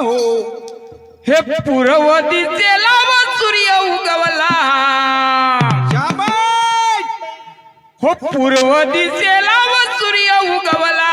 हो. हे पुरवतीचे लाव सूर्य उगवला. हो पूर्वतीचे लाव सूर्य उगवला.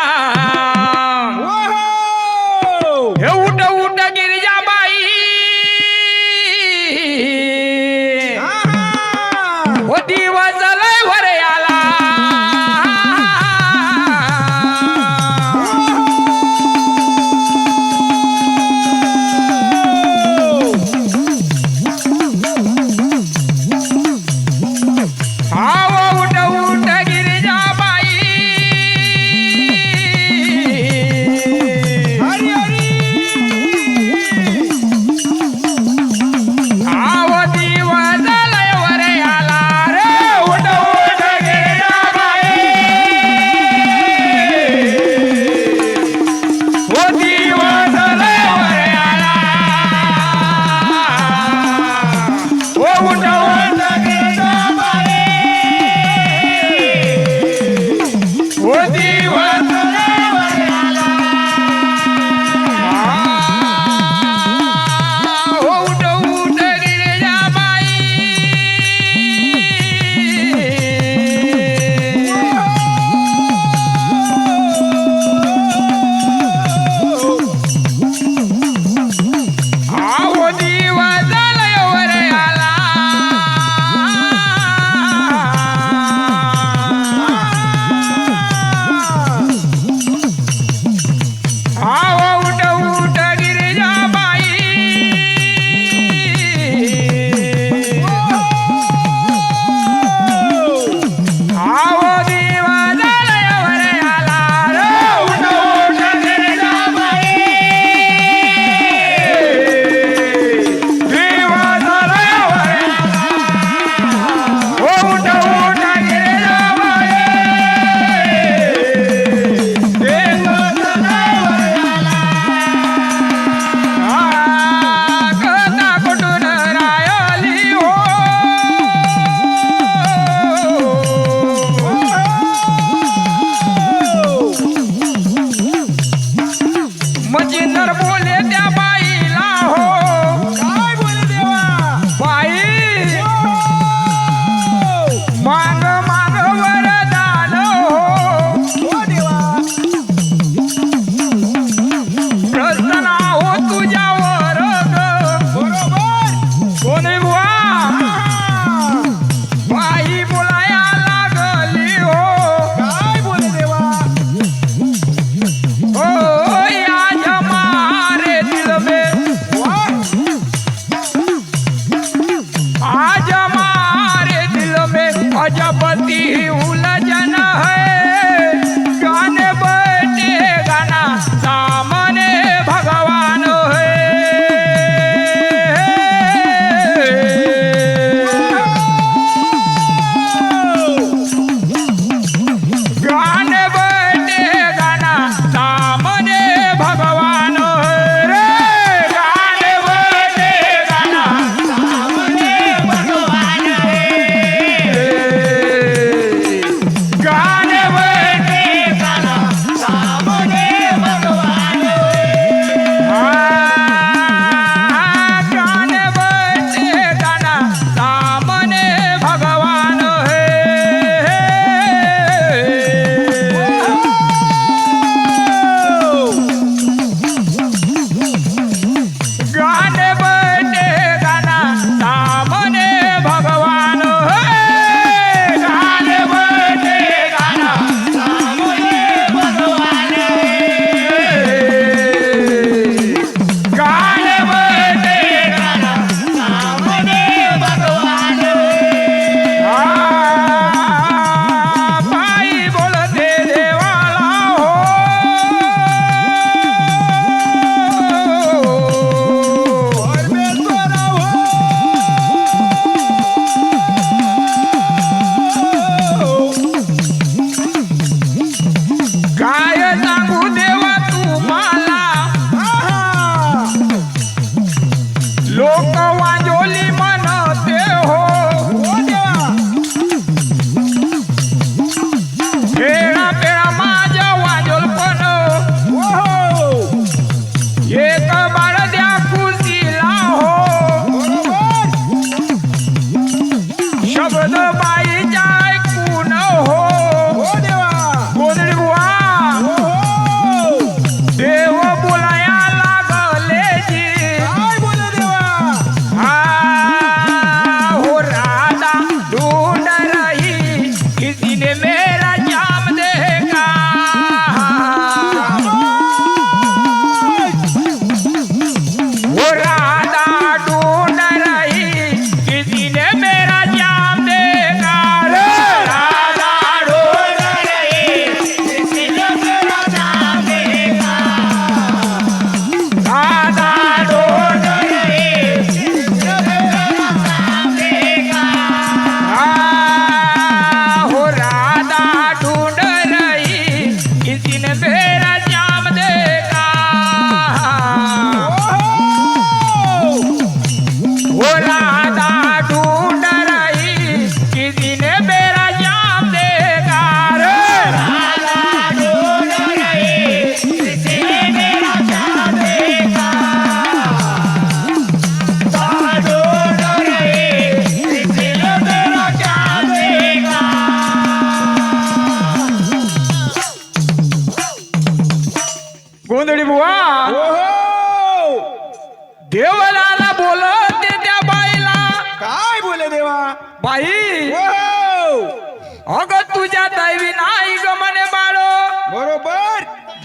Olha, minha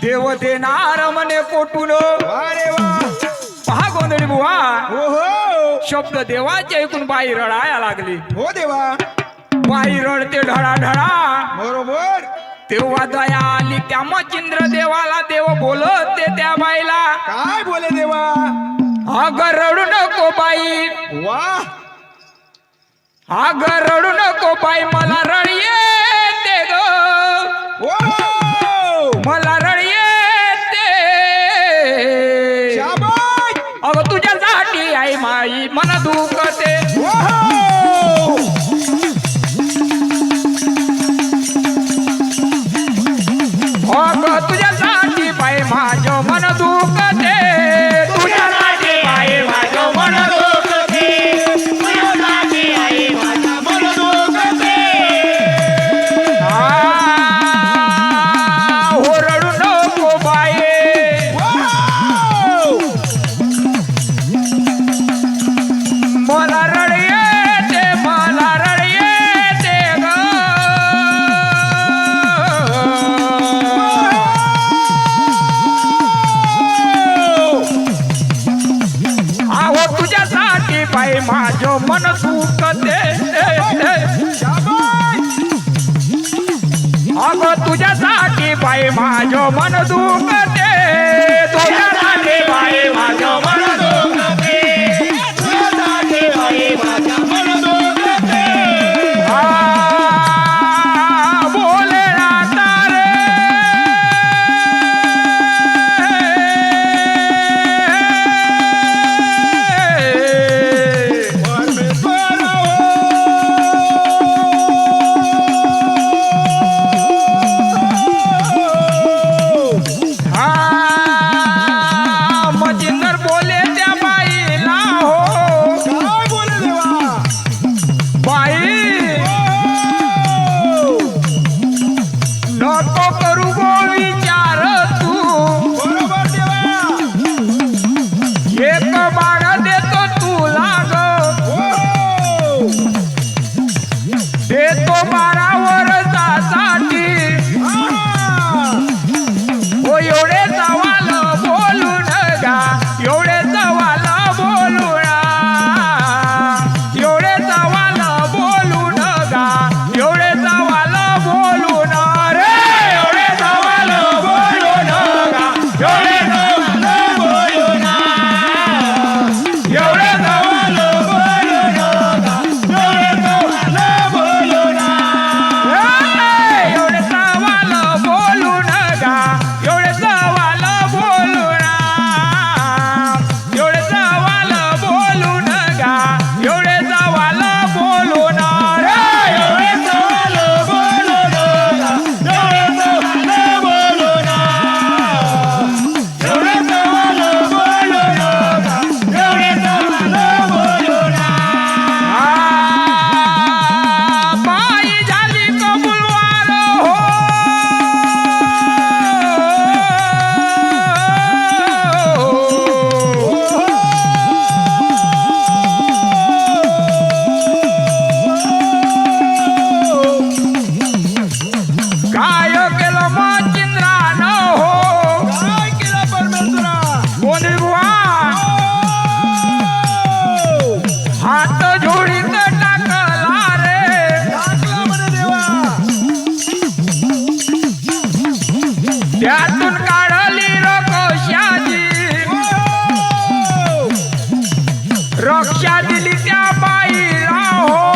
देव देणार म्हणे पोटून. पहा गोंधळी बुवा. हो शब्द देवाचे ऐकून बाई रडाया लागली. हो देवा. बाई रडते ढळा ढळा बरोबर. तेव्हा दया आली त्या मचिंद्र देवाला. देव बोलत ते त्या बाईला. काय बोले देवा? अग रडू नको बाई. वा. अग रडू नको बाई मला रड ते गो. Nunca te જો મન દુઃખ delícia, Bahia, oh.